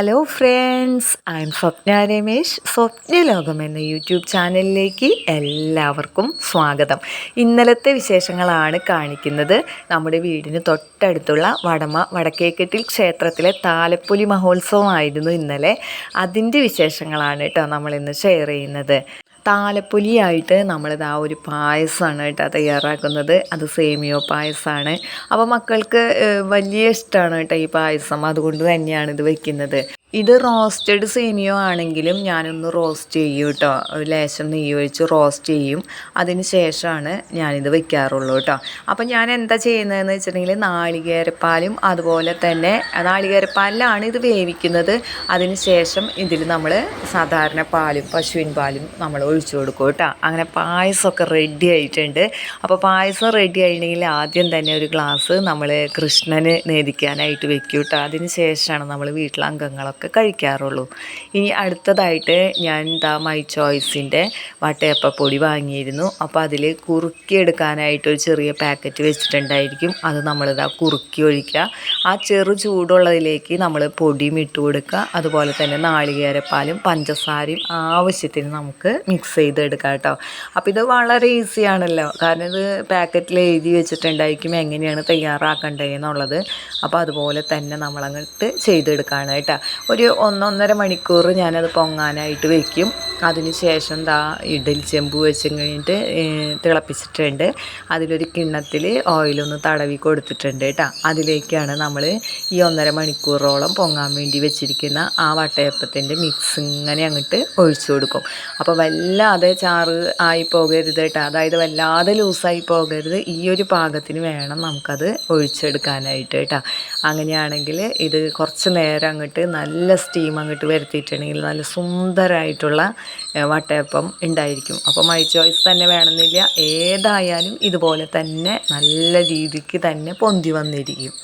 Hello friends I am Swapna Ramesh Swapnalokam എന്ന YouTube ചാനലിലേക്ക് എല്ലാവർക്കും സ്വാഗതം. ഇന്നലത്തെ വിശേഷങ്ങളാണ് കാണിക്കുന്നത്. നമ്മുടെ വീടിന് തൊട്ടടുത്തുള്ള വടമ വടക്കേക്കെട്ടിൽ ക്ഷേത്രത്തിലെ താലപ്പൊലി മഹോത്സവമായിരുന്നു ഇന്നലെ. അതിന്റെ വിശേഷങ്ങളാണ് കേട്ടോ നമ്മളിന്ന് ഷെയർ ചെയ്യുന്നത്. താലപ്പൊലിയായിട്ട് നമ്മളിത് ആ ഒരു പായസമാണ് കേട്ടോ തയ്യാറാക്കുന്നത്. അത് സേമിയോ പായസമാണ് അപ്പോൾ മക്കൾക്ക് വലിയ ഇഷ്ടമാണ് കേട്ടോ ഈ പായസം. അതുകൊണ്ട് തന്നെയാണ് ഇത് വെക്കുന്നത്. ഇത് റോസ്റ്റഡ് സേമിയോ ആണെങ്കിലും ഞാനൊന്ന് റോസ്റ്റ് ചെയ്യും കേട്ടോ ലേശം നെയ്യ് ഒഴിച്ച് റോസ്റ്റ് ചെയ്യും. അതിന് ശേഷമാണ് ഞാനിത് വെക്കാറുള്ളൂ കേട്ടോ അപ്പം ഞാൻ എന്താ ചെയ്യുന്നതെന്ന് വെച്ചിട്ടുണ്ടെങ്കിൽ നാളികേരപ്പാലും അതുപോലെ തന്നെ നാളികേരപ്പാലിലാണ് ഇത് വേവിക്കുന്നത്. അതിന് ശേഷം ഇതിൽ നമ്മൾ സാധാരണ പാലും പശുവിൻ പാലും നമ്മൾ ഒഴിച്ചു കൊടുക്കും കേട്ടോ അങ്ങനെ പായസമൊക്കെ റെഡി ആയിട്ടുണ്ട്. അപ്പോൾ പായസം റെഡി ആയിട്ടുണ്ടെങ്കിൽ ആദ്യം തന്നെ ഒരു ഗ്ലാസ് നമ്മൾ കൃഷ്ണന് നേദിക്കാനായിട്ട് വെക്കും കേട്ടോ അതിന് ശേഷമാണ് നമ്മൾ വീട്ടിലെ അംഗങ്ങളൊക്കെ കഴിക്കാറുള്ളൂ. ഇനി അടുത്തതായിട്ട് ഞാൻ ദാ മൈ ചോയ്സിന്റെ വട്ടയപ്പപ്പൊടി വാങ്ങിയിരുന്നു. അപ്പോൾ അതിൽ കുറുക്കി എടുക്കാനായിട്ട് ഒരു ചെറിയ പാക്കറ്റ് വെച്ചിട്ടുണ്ടായിരിക്കും. അത് നമ്മളിതാ കുറുക്കി ഒഴിക്കുക. ആ ചെറു ചൂടുള്ളതിലേക്ക് നമ്മൾ പൊടിയും ഇട്ട് കൊടുക്കുക. അതുപോലെ തന്നെ നാളികേരപ്പാലും പഞ്ചസാരയും ആവശ്യത്തിന് നമുക്ക് മിക്സ് ചെയ്തെടുക്കാം കേട്ടോ. അപ്പോൾ ഇത് വളരെ ഈസിയാണല്ലോ കാരണം ഇത് പാക്കറ്റിൽ എഴുതി വെച്ചിട്ടുണ്ടായിരിക്കും എങ്ങനെയാണ് തയ്യാറാക്കേണ്ടത് എന്നുള്ളത്. അപ്പോൾ അതുപോലെ തന്നെ നമ്മളങ്ങോട്ട് ചെയ്തെടുക്കുകയാണ് കേട്ടോ. ഒരു ഒന്നൊന്നര മണിക്കൂർ ഞാനത് പൊങ്ങാനായിട്ട് വെക്കും. അതിന് ശേഷം ദാ ഇഡലി ചെമ്പ് വെച്ച് കഴിഞ്ഞിട്ട് തിളപ്പിച്ചിട്ടുണ്ട്. അതിലൊരു കിണ്ണത്തിൽ ഓയിലൊന്ന് തടവി കൊടുത്തിട്ടുണ്ട് കേട്ടോ അതിലേക്കാണ് നമ്മൾ ഈ ഒന്നര മണിക്കൂറോളം പൊങ്ങാൻ വേണ്ടി വെച്ചിരിക്കുന്ന ആ വട്ടയപ്പത്തിന്റെ മിക്സ് ഇങ്ങനെ അങ്ങോട്ട് ഒഴിച്ചു കൊടുക്കും. അപ്പോൾ വല്ലാതെ ചാറ് ആയി പോകരുത് കേട്ടോ അതായത് വല്ലാതെ ലൂസായി പോകരുത്. ഈ ഒരു പാകത്തിന് വേണം നമുക്കത് ഒഴിച്ചെടുക്കാനായിട്ട് കേട്ടോ അങ്ങനെയാണെങ്കിൽ ഇത് കുറച്ച് നേരം അങ്ങോട്ട് നല്ല സ്റ്റീം അങ്ങോട്ട് വരുത്തിയിട്ടുണ്ടെങ്കിൽ നല്ല സുന്ദരമായിട്ടുള്ള വട്ടയപ്പം ഉണ്ടായിരിക്കും. അപ്പം മൈ ചോയ്സ് തന്നെ വേണമെന്നില്ല. ഏതായാലും ഇതുപോലെ തന്നെ നല്ല രീതിക്ക് തന്നെ പൊന്തി വന്നിരിക്കും.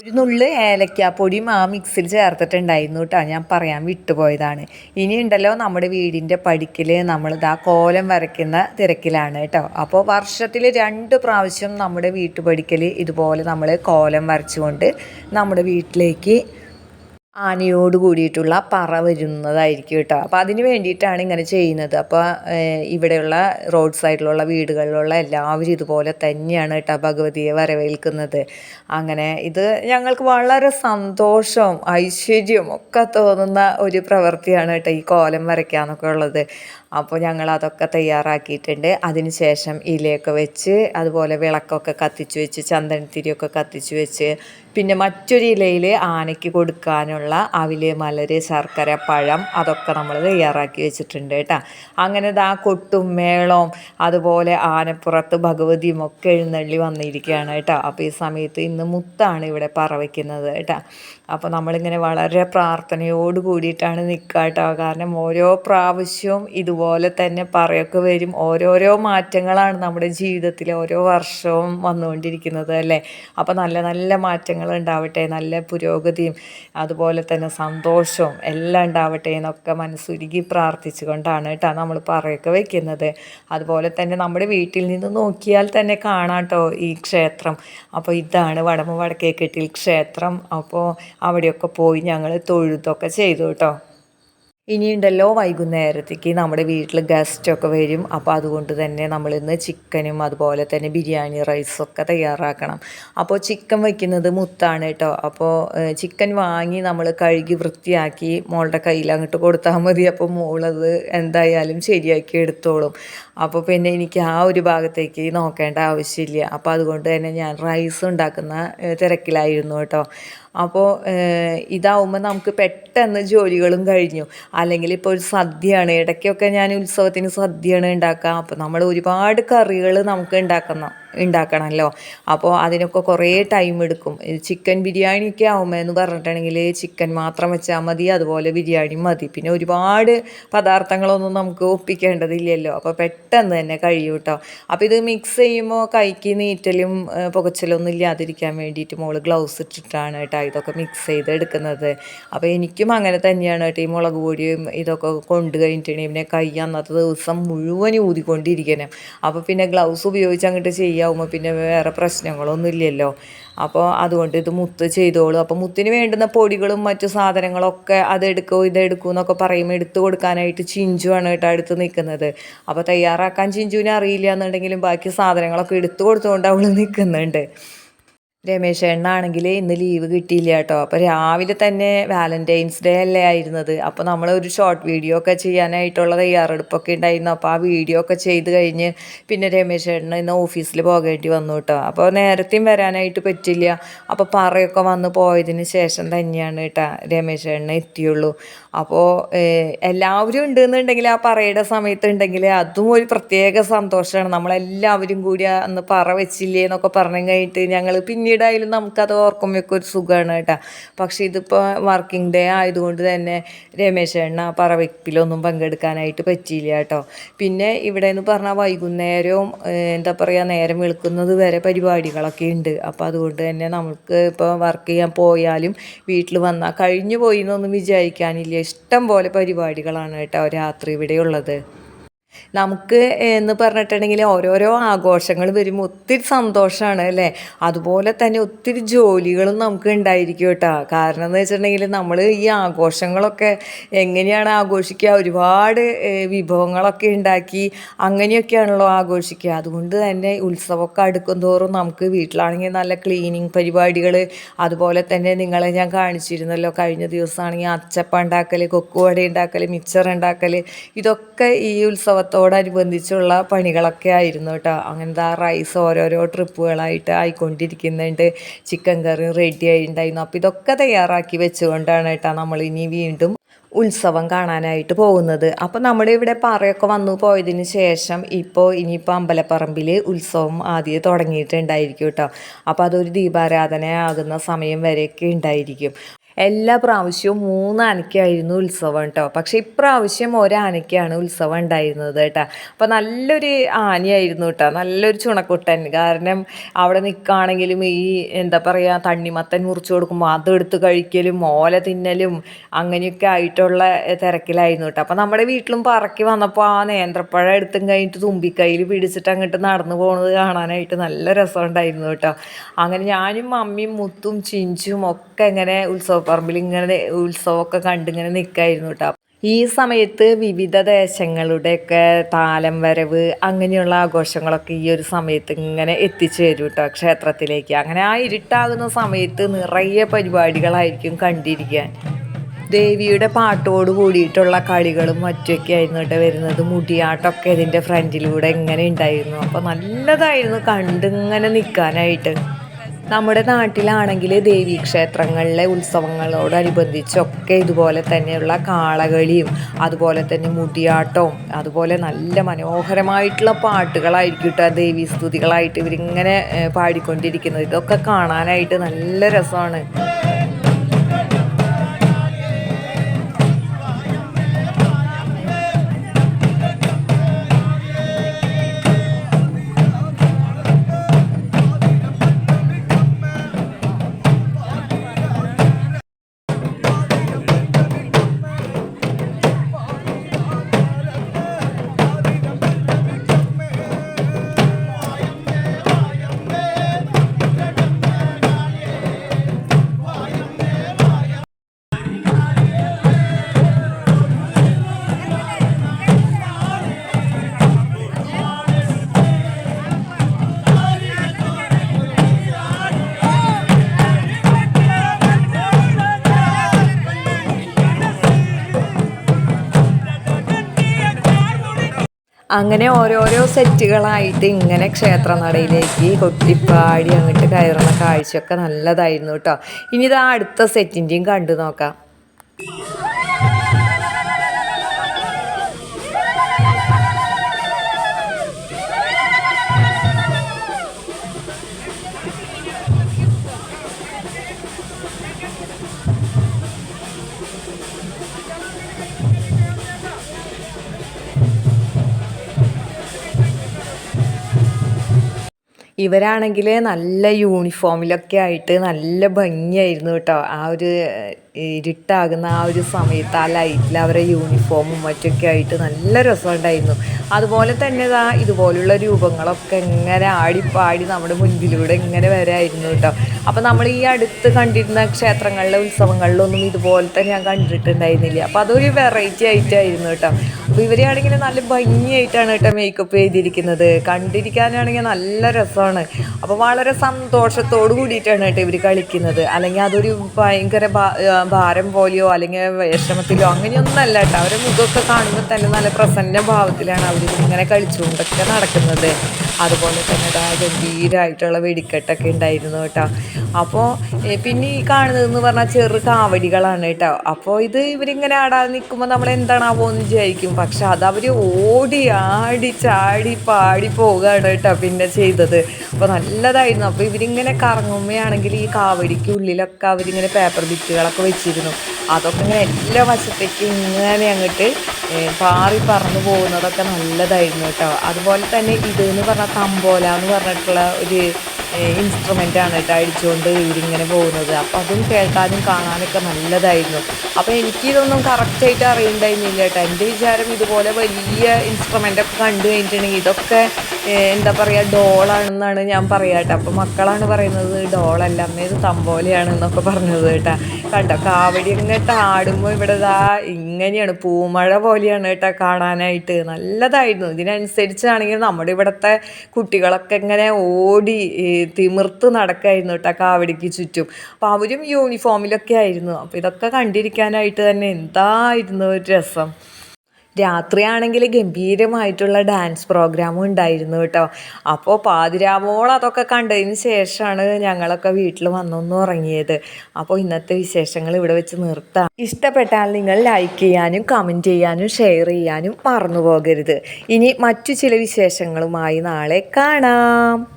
ഒരു നുള്ള് ഏലക്കാപ്പൊടിയും ആ മിക്സിൽ ചേർത്തിട്ടുണ്ടായിരുന്നു കേട്ടോ ഞാൻ പറയാൻ വിട്ടുപോയതാണ്. ഇനി ഉണ്ടല്ലോ നമ്മുടെ വീടിന്റെ പടിക്കൽ നമ്മളിതാ കോലം വരയ്ക്കുന്ന തിരക്കിലാണ് കേട്ടോ അപ്പോൾ വർഷത്തിൽ രണ്ട് പ്രാവശ്യം നമ്മുടെ വീട്ടുപടിക്കൽ ഇതുപോലെ നമ്മൾ കോലം വരച്ചുകൊണ്ട് നമ്മുടെ വീട്ടിലേക്ക് ആനയോട് കൂടിയിട്ടുള്ള പറ വരുന്നതായിരിക്കും കേട്ടോ. അപ്പോൾ അതിന് വേണ്ടിയിട്ടാണ് ഇങ്ങനെ ചെയ്യുന്നത്. അപ്പോൾ ഇവിടെയുള്ള റോഡ് സൈഡിലുള്ള വീടുകളിലുള്ള എല്ലാവരും ഇതുപോലെ തന്നെയാണ് കേട്ടോ ഭഗവതിയെ വരവേൽക്കുന്നത്. അങ്ങനെ ഇത് ഞങ്ങൾക്ക് വളരെ സന്തോഷവും ഐശ്വര്യവും ഒക്കെ തോന്നുന്ന ഒരു പ്രവൃത്തിയാണ് കേട്ടോ ഈ കോലം വരയ്ക്കാന്നൊക്കെ ഉള്ളത്. അപ്പോൾ ഞങ്ങൾ അതൊക്കെ തയ്യാറാക്കിയിട്ടുണ്ട്. അതിന് ശേഷം ഇലയൊക്കെ വെച്ച് അതുപോലെ വിളക്കൊക്കെ കത്തിച്ച് വെച്ച് ചന്ദനത്തിരിയൊക്കെ കത്തിച്ച് വെച്ച് പിന്നെ മറ്റൊരു ഇലയിൽ ആനയ്ക്ക് കൊടുക്കാനുള്ള അവിൽ മലര് ശർക്കര പഴം അതൊക്കെ നമ്മൾ തയ്യാറാക്കി വെച്ചിട്ടുണ്ട് കേട്ടോ. അങ്ങനെ ആ കൊട്ടും മേളവും അതുപോലെ ആനപ്പുറത്ത് ഭഗവതിയും ഒക്കെ എഴുന്നള്ളി വന്നിരിക്കുകയാണ് കേട്ടോ. അപ്പോൾ ഈ സമയത്ത് ഇന്ന് മുത്താണ് ഇവിടെ പറവയ്ക്കുന്നത് കേട്ടോ. അപ്പോൾ നമ്മളിങ്ങനെ വളരെ പ്രാർത്ഥനയോട് കൂടിയിട്ടാണ് നിൽക്കുക കേട്ടോ കാരണം ഓരോ പ്രാവശ്യവും ഇതുപോലെ തന്നെ പറയൊക്കെ വരും. ഓരോരോ മാറ്റങ്ങളാണ് നമ്മുടെ ജീവിതത്തിൽ ഓരോ വർഷവും വന്നുകൊണ്ടിരിക്കുന്നത് അല്ലേ? അപ്പോൾ നല്ല നല്ല മാറ്റങ്ങൾ ഉണ്ടാവട്ടെ നല്ല പുരോഗതിയും അതുപോലെ തന്നെ സന്തോഷവും എല്ലാം ഉണ്ടാവട്ടെ എന്നൊക്കെ മനസ്സുരുകി പ്രാർത്ഥിച്ചുകൊണ്ടാണ് കേട്ടോ നമ്മൾ പറയൊക്കെ വയ്ക്കുന്നത് അതുപോലെ തന്നെ നമ്മുടെ വീട്ടിൽ നിന്ന് നോക്കിയാൽ തന്നെ കാണാം കേട്ടോ ഈ ക്ഷേത്രം. അപ്പോൾ ഇതാണ് വടമ വടക്കേക്കെട്ടിൽ ക്ഷേത്രം. അപ്പോൾ അവിടെയൊക്കെ പോയി ഞങ്ങൾ തൊഴുത്തൊക്കെ ചെയ്തു കേട്ടോ. ഇനിയുണ്ടല്ലോ വൈകുന്നേരത്തേക്ക് നമ്മുടെ വീട്ടിൽ ഗസ്റ്റൊക്കെ വരും. അപ്പോൾ അതുകൊണ്ട് തന്നെ നമ്മളിന്ന് ചിക്കനും അതുപോലെ തന്നെ ബിരിയാണി റൈസൊക്കെ തയ്യാറാക്കണം. അപ്പോൾ ചിക്കൻ വയ്ക്കുന്നത് മുത്താണ് കേട്ടോ. അപ്പോൾ ചിക്കൻ വാങ്ങി നമ്മൾ കഴുകി വൃത്തിയാക്കി മോളുടെ കയ്യിൽ അങ്ങോട്ട് കൊടുത്താൽ മതി. അപ്പോൾ മോളത് എന്തായാലും ശരിയാക്കി എടുത്തോളും. അപ്പോൾ പിന്നെ എനിക്ക് ആ ഒരു ഭാഗത്തേക്ക് നോക്കേണ്ട ആവശ്യമില്ല. അപ്പോൾ അതുകൊണ്ട് തന്നെ ഞാൻ റൈസ് ഉണ്ടാക്കുന്ന തിരക്കിലായിരുന്നു കേട്ടോ. അപ്പോൾ ഇതാവുമ്പോൾ നമുക്ക് പെട്ടെന്ന് ജോലികളും കഴിഞ്ഞു. അല്ലെങ്കിൽ ഇപ്പോൾ ഒരു സദ്യയാണ്. ഇടയ്ക്കൊക്കെ ഞാൻ ഉത്സവത്തിന് സദ്യയാണ് ഉണ്ടാക്കുക അപ്പോൾ നമ്മൾ ഒരുപാട് കറികൾ നമുക്ക് ഉണ്ടാക്കുന്ന ഉണ്ടാക്കണമല്ലോ. അപ്പോൾ അതിനൊക്കെ കുറേ ടൈം എടുക്കും. ചിക്കൻ ബിരിയാണിയൊക്കെ ആവുമ്പോൾ എന്ന് പറഞ്ഞിട്ടുണ്ടെങ്കിൽ ചിക്കൻ മാത്രം വെച്ചാൽ മതി അതുപോലെ ബിരിയാണി മതി. പിന്നെ ഒരുപാട് പദാർത്ഥങ്ങളൊന്നും നമുക്ക് ഒപ്പിക്കേണ്ടതില്ലല്ലോ. അപ്പോൾ പെട്ടെന്ന് തന്നെ കഴിയും കേട്ടോ. അപ്പോൾ ഇത് മിക്സ് ചെയ്യുമ്പോൾ കൈക്ക് നീറ്റലും പുകച്ചലൊന്നും ഇല്ലാതിരിക്കാൻ വേണ്ടിയിട്ട് മോൾ ഗ്ലൗസ് ഇട്ടിട്ടാണ് കേട്ടോ ഇതൊക്കെ മിക്സ് ചെയ്ത് എടുക്കുന്നത് അപ്പോൾ എനിക്കും അങ്ങനെ തന്നെയാണ് കേട്ടോ. ഈ മുളക് പൊടിയും ഇതൊക്കെ കൊണ്ട് കഴിഞ്ഞിട്ടുണ്ടെങ്കിൽ പിന്നെ കൈ അന്നത്തെ ദിവസം മുഴുവൻ ഊതിക്കൊണ്ടിരിക്കണം. അപ്പോൾ പിന്നെ ഗ്ലൗസ് ഉപയോഗിച്ച് അങ്ങോട്ട് ചെയ്യുക ആവുമ്പോൾ പിന്നെ വേറെ പ്രശ്നങ്ങളൊന്നും ഇല്ലല്ലോ അപ്പോൾ അതുകൊണ്ട് ഇത് മുത്ത് ചെയ്തോളൂ. അപ്പോൾ മുത്തിന് വേണ്ടുന്ന പൊടികളും മറ്റു സാധനങ്ങളൊക്കെ അതെടുക്കൂ ഇതെടുക്കൂ എന്നൊക്കെ പറയുമ്പോൾ എടുത്തു കൊടുക്കാനായിട്ട് ചിഞ്ചുവാണ് കേട്ടോ അടുത്ത് നിൽക്കുന്നത് അപ്പോൾ തയ്യാറാക്കാൻ ചിഞ്ചുവിനെ അറിയില്ല എന്നുണ്ടെങ്കിലും ബാക്കി സാധനങ്ങളൊക്കെ എടുത്തു കൊടുത്തുകൊണ്ട് അവൾ നിൽക്കുന്നുണ്ട് രമേശ് എണ്ണാണെങ്കിൽ ഇന്ന് ലീവ് കിട്ടിയില്ല കേട്ടോ. അപ്പോൾ രാവിലെ തന്നെ വാലന്റൈൻസ് ഡേ അല്ലേ ആയിരുന്നത്. അപ്പോൾ നമ്മൾ ഒരു ഷോർട്ട് വീഡിയോ ഒക്കെ ചെയ്യാനായിട്ടുള്ള തയ്യാറെടുപ്പൊക്കെ ഉണ്ടായിരുന്നു. അപ്പോൾ ആ വീഡിയോ ഒക്കെ ചെയ്ത് കഴിഞ്ഞ് പിന്നെ രമേശ് എണ്ണ ഇന്ന് ഓഫീസിൽ പോകേണ്ടി വന്നു കേട്ടോ. അപ്പോൾ നേരത്തെയും വരാനായിട്ട് പറ്റില്ല. അപ്പോൾ പറയൊക്കെ വന്ന് പോയതിന് ശേഷം തന്നെയാണ് കേട്ടോ രമേശ് എണ്ണ എത്തിയുള്ളൂ. അപ്പോൾ എല്ലാവരും ഉണ്ടെന്നുണ്ടെങ്കിൽ ആ പറയുടെ സമയത്ത് ഉണ്ടെങ്കിൽ അതും ഒരു പ്രത്യേക സന്തോഷമാണ് നമ്മളെല്ലാവരും കൂടി അന്ന് പറ വെച്ചില്ലേ എന്നൊക്കെ പറഞ്ഞു കഴിഞ്ഞിട്ട് ഞങ്ങൾ പിന്നീടായാലും നമുക്കത് ഓർക്കുമ്പോഴൊക്കെ ഒരു സുഖമാണ് കേട്ടോ. പക്ഷേ ഇതിപ്പോൾ വർക്കിംഗ് ഡേ ആയതുകൊണ്ട് തന്നെ രമേശ് എണ്ണ പറ വെപ്പിലൊന്നും പങ്കെടുക്കാനായിട്ട് പറ്റിയില്ല കേട്ടോ. പിന്നെ ഇവിടെ എന്ന് പറഞ്ഞാൽ വൈകുന്നേരവും എന്താ പറയുക നേരം വെളുക്കുന്നത് വരെ പരിപാടികളൊക്കെ ഉണ്ട്. അപ്പോൾ അതുകൊണ്ട് തന്നെ നമുക്ക് ഇപ്പോൾ വർക്ക് ചെയ്യാൻ പോയാലും വീട്ടിൽ വന്നാൽ കഴിഞ്ഞു പോയി എന്നൊന്നും വിചാരിക്കാനില്ല. ഇഷ്ടം പോലെ പരിപാടികളാണ് കേട്ടോ രാത്രി ഇവിടെ ഉള്ളത്. നമുക്ക് എന്ന് പറഞ്ഞിട്ടുണ്ടെങ്കിൽ ഓരോരോ ആഘോഷങ്ങൾ വരുമ്പോൾ ഒത്തിരി സന്തോഷമാണ് അല്ലേ? അതുപോലെ തന്നെ ഒത്തിരി ജോലികളും നമുക്ക് ഉണ്ടായിരിക്കും കേട്ടോ. കാരണം എന്ന് വെച്ചിട്ടുണ്ടെങ്കിൽ നമ്മൾ ഈ ആഘോഷങ്ങളൊക്കെ എങ്ങനെയാണ് ആഘോഷിക്കുക? ഒരുപാട് വിഭവങ്ങളൊക്കെ ഉണ്ടാക്കി അങ്ങനെയൊക്കെയാണല്ലോ ആഘോഷിക്കുക. അതുകൊണ്ട് തന്നെ ഉത്സവമൊക്കെ അടുക്കും തോറും നമുക്ക് വീട്ടിലാണെങ്കിൽ നല്ല ക്ലീനിങ് പരിപാടികൾ അതുപോലെ തന്നെ നിങ്ങളെ ഞാൻ കാണിച്ചിരുന്നല്ലോ കഴിഞ്ഞ ദിവസമാണെങ്കിൽ അച്ചപ്പ ഉണ്ടാക്കൽ കൊക്കുവട ഉണ്ടാക്കൽ മിച്ചർ ഉണ്ടാക്കൽ ഇതൊക്കെ ഈ ഉത്സവ ഉത്സവത്തോടനുബന്ധിച്ചുള്ള പണികളൊക്കെ ആയിരുന്നു കേട്ടോ. അങ്ങനത്തെ ആ റൈസ് ഓരോരോ ട്രിപ്പുകളായിട്ട് ആയിക്കൊണ്ടിരിക്കുന്നുണ്ട്. ചിക്കൻ കറി റെഡി ആയിട്ടുണ്ടായിരുന്നു. അപ്പോൾ ഇതൊക്കെ തയ്യാറാക്കി വെച്ചുകൊണ്ടാണ് കേട്ടോ നമ്മൾ ഇനി വീണ്ടും ഉത്സവം കാണാനായിട്ട് പോകുന്നത്. അപ്പോൾ നമ്മുടെ ഇവിടെ പാറയൊക്കെ വന്നു പോയതിന് ശേഷം ഇപ്പോൾ ഇനിയിപ്പോൾ അമ്പലപ്പറമ്പിൽ ഉത്സവം ആദ്യം തുടങ്ങിയിട്ടുണ്ടായിരിക്കും കേട്ടോ. അപ്പോൾ അതൊരു ദീപാരാധന ആകുന്ന സമയം വരെയൊക്കെ ഉണ്ടായിരിക്കും. എല്ലാ പ്രാവശ്യവും മൂന്ന് ആനയ്ക്കായിരുന്നു ഉത്സവം കേട്ടോ പക്ഷേ ഇപ്രാവശ്യം ഒരാനയ്ക്കാണ് ഉത്സവം ഉണ്ടായിരുന്നത് കേട്ടോ അപ്പോൾ നല്ലൊരു ആനയായിരുന്നു കേട്ടോ നല്ലൊരു ചുണക്കുട്ടൻ. കാരണം അവിടെ നിൽക്കുകയാണെങ്കിലും ഈ എന്താ പറയുക തണ്ണിമത്തൻ മുറിച്ച് കൊടുക്കുമ്പോൾ അതെടുത്ത് കഴിക്കലും ഓല തിന്നലും അങ്ങനെയൊക്കെ ആയിട്ടുള്ള തിരക്കിലായിരുന്നു കേട്ടോ അപ്പോൾ നമ്മുടെ വീട്ടിലും പറക്കി വന്നപ്പോൾ ആ നേന്ത്രപ്പഴം എടുത്തും കഴിഞ്ഞിട്ട് തുമ്പിക്കൈയിൽ പിടിച്ചിട്ട് അങ്ങോട്ട് നടന്നു പോകുന്നത് കാണാനായിട്ട് നല്ല രസമുണ്ടായിരുന്നു കേട്ടോ അങ്ങനെ ഞാനും മമ്മിയും മുത്തും ചിഞ്ചും ഒക്കെ ഇങ്ങനെ ഉത്സവ പറമ്പിൽ ഇങ്ങനെ ഉത്സവമൊക്കെ കണ്ടിങ്ങനെ നിൽക്കായിരുന്നു കേട്ടോ ഈ സമയത്ത് വിവിധ ദേശങ്ങളുടെയൊക്കെ താലം വരവ് അങ്ങനെയുള്ള ആഘോഷങ്ങളൊക്കെ ഈ ഒരു സമയത്ത് ഇങ്ങനെ എത്തിച്ചു തരും കേട്ടോ ക്ഷേത്രത്തിലേക്ക്. അങ്ങനെ ആ ഇരുട്ടാകുന്ന സമയത്ത് നിറയെ പരിപാടികളായിരിക്കും കണ്ടിരിക്കാൻ. ദേവിയുടെ പാട്ടോട് കൂടിയിട്ടുള്ള കളികളും മറ്റൊക്കെ ആയിരുന്നു കേട്ടോ വരുന്നത്. മുടിയാട്ടമൊക്കെ ഇതിന്റെ ഫ്രണ്ടിലൂടെ ഇങ്ങനെ ഉണ്ടായിരുന്നു. അപ്പോൾ നല്ലതായിരുന്നു കണ്ടിങ്ങനെ നിൽക്കാനായിട്ട് നമ്മുടെ നാട്ടിലാണെങ്കിൽ ദേവീക്ഷേത്രങ്ങളിലെ ഉത്സവങ്ങളോടനുബന്ധിച്ചൊക്കെ ഇതുപോലെ തന്നെയുള്ള കാളകളിയും അതുപോലെ തന്നെ മുടിയാട്ടവും അതുപോലെ നല്ല മനോഹരമായിട്ടുള്ള പാട്ടുകളായിരിക്കും കേട്ടോ ദേവീ സ്തുതികളായിട്ട് ഇവരിങ്ങനെ പാടിക്കൊണ്ടിരിക്കുന്നത്. ഇതൊക്കെ കാണാനായിട്ട് നല്ല രസമാണ്. അങ്ങനെ ഓരോരോ സെറ്റുകളായിട്ട് ഇങ്ങനെ ക്ഷേത്ര നടയിലേക്ക് കൊട്ടിപ്പാടി അങ്ങോട്ട് കയറുന്ന കാഴ്ചയൊക്കെ നല്ലതായിരുന്നു കേട്ടോ. ഇനി ഇതാ അടുത്ത സെറ്റിന്റെയും കണ്ടു നോക്കാം. ഇവരാണെങ്കിൽ നല്ല യൂണിഫോമിലൊക്കെ ആയിട്ട് നല്ല ഭംഗിയായിരുന്നു കേട്ടോ. ആ ഒരു ഇരുട്ടാകുന്ന ആ ഒരു സമയത്ത് ആ ലൈറ്റിൽ അവരെ യൂണിഫോമും മറ്റൊക്കെ ആയിട്ട് നല്ല രസമുണ്ടായിരുന്നു. അതുപോലെ തന്നെ ഇതാ ഇതുപോലുള്ള രൂപങ്ങളൊക്കെ ഇങ്ങനെ ആടിപ്പാടി നമ്മുടെ മുൻപിലൂടെ ഇങ്ങനെ വരായിരുന്നു കേട്ടോ. അപ്പോൾ നമ്മൾ ഈ അടുത്ത് കണ്ടിരുന്ന ക്ഷേത്രങ്ങളിലെ ഉത്സവങ്ങളിലൊന്നും തന്നെ ഞാൻ കണ്ടിട്ടുണ്ടായിരുന്നില്ല. അപ്പോൾ അതൊരു വെറൈറ്റി ആയിട്ടായിരുന്നു കേട്ടോ. അപ്പോൾ ഇവരെയാണെങ്കിൽ നല്ല ഭംഗിയായിട്ടാണ് കേട്ടോ മേക്കപ്പ് ചെയ്തിരിക്കുന്നത്. കണ്ടിരിക്കാനാണെങ്കിൽ നല്ല രസമാണ്. അപ്പോൾ വളരെ സന്തോഷത്തോടു കൂടിയിട്ടാണ് കേട്ടോ ഇവർ കളിക്കുന്നത്. അല്ലെങ്കിൽ അതൊരു ഭയങ്കര ഭാരം പോലെയോ അല്ലെങ്കിൽ വിഷമത്തിലോ അങ്ങനെയൊന്നും അല്ല കേട്ടോ. അവരുടെ മുഖമൊക്കെ കാണുമ്പോൾ തന്നെ നല്ല പ്രസന്ന ഭാവത്തിലാണ് അവർ ഇങ്ങനെ കളിച്ചുകൊണ്ടൊക്കെ നടക്കുന്നത്. അതുപോലെ തന്നെ ഇതാ ഗംഭീരമായിട്ടുള്ള വെടിക്കെട്ടൊക്കെ ഉണ്ടായിരുന്നു കേട്ടോ. അപ്പോൾ പിന്നെ ഈ കാണുന്നതെന്ന് പറഞ്ഞാൽ ചെറു കാവടികളാണ് കേട്ടോ. അപ്പോൾ ഇത് ഇവരിങ്ങനെ ആടാതെ നിൽക്കുമ്പോൾ നമ്മൾ എന്താണാവോ എന്ന് വിചാരിക്കും. പക്ഷെ അത് അവർ ഓടി ആടി ചാടി പാടി പോവുകയാണ് കേട്ടോ പിന്നെ ചെയ്തത്. അപ്പോൾ നല്ലതായിരുന്നു. അപ്പോൾ ഇവരിങ്ങനെ കറങ്ങുമ്പോഴാണെങ്കിൽ ഈ കാവടിക്ക് ഉള്ളിലൊക്കെ അവരിങ്ങനെ പേപ്പർ ബിറ്റുകളൊക്കെ വെച്ചിരുന്നു. അതൊക്കെ ഇങ്ങനെ എല്ലാ വശത്തേക്കും ഇങ്ങനെ അങ്ങോട്ട് പാറി പറന്നു പോകുന്നതൊക്കെ നല്ലതായിരുന്നു കേട്ടോ. അതുപോലെ തന്നെ ഇത് എന്ന് പറഞ്ഞാൽ തമ്പോല എന്ന് പറഞ്ഞിട്ടുള്ള ഒരു ഇൻസ്ട്രുമെന്റ് ആണ് കേട്ടോ അടിച്ചുകൊണ്ട് ഇവരിങ്ങനെ പോകുന്നത്. അപ്പോൾ അതും കേൾക്കാനും കാണാനൊക്കെ നല്ലതായിരുന്നു. അപ്പോൾ എനിക്കിതൊന്നും കറക്റ്റായിട്ട് അറിയണ്ടായിരുന്നില്ല കേട്ടോ. എന്റെ വിചാരം ഇതുപോലെ വലിയ ഇൻസ്ട്രുമെന്റൊക്കെ കണ്ടു കഴിഞ്ഞിട്ടുണ്ടെങ്കിൽ ഇതൊക്കെ എന്താ പറയുക ഡോളാണെന്നാണ് ഞാൻ പറയുക കേട്ടോ. അപ്പോൾ മക്കളാണ് പറയുന്നത് ഡോളല്ല അമ്മേ ഇത് തമ്പോലെയാണ് എന്നൊക്കെ പറഞ്ഞത് കേട്ടോ. കണ്ടോ കാവടി ഇങ്ങോട്ട് ആടുമ്പോൾ ഇവിടെ ഇതാ ഇങ്ങനെയാണ് പൂമഴ പോലെയാണ് കേട്ടോ കാണാനായിട്ട്. നല്ലതായിരുന്നു. ഇതിനനുസരിച്ചാണെങ്കിൽ നമ്മുടെ ഇവിടുത്തെ കുട്ടികളൊക്കെ ഇങ്ങനെ ഓടി തിമിർത്ത് നടക്കായിരുന്നു കേട്ടോ കാവടിക്ക് ചുറ്റും. അപ്പോൾ അവരും യൂണിഫോമിലൊക്കെ ആയിരുന്നു. അപ്പോൾ ഇതൊക്കെ കണ്ടിരിക്കാനായിട്ട് തന്നെ എന്തായിരുന്നു ഒരു രസം. രാത്രിയാണെങ്കിൽ ഗംഭീരമായിട്ടുള്ള ഡാൻസ് പ്രോഗ്രാമും ഉണ്ടായിരുന്നു കേട്ടോ. അപ്പോൾ പാതിരാവോളം അതൊക്കെ കണ്ടതിന് ശേഷമാണ് ഞങ്ങളൊക്കെ വീട്ടിൽ വന്നൊന്ന് ഉറങ്ങിയത്. അപ്പോൾ ഇന്നത്തെ വിശേഷങ്ങൾ ഇവിടെ വെച്ച് നിർത്താം. ഇഷ്ടപ്പെട്ടാൽ നിങ്ങൾ ലൈക്ക് ചെയ്യാനും കമന്റ് ചെയ്യാനും ഷെയർ ചെയ്യാനും മറന്നു പോകരുത് ഇനി മറ്റു ചില വിശേഷങ്ങളുമായി നാളെ കാണാം.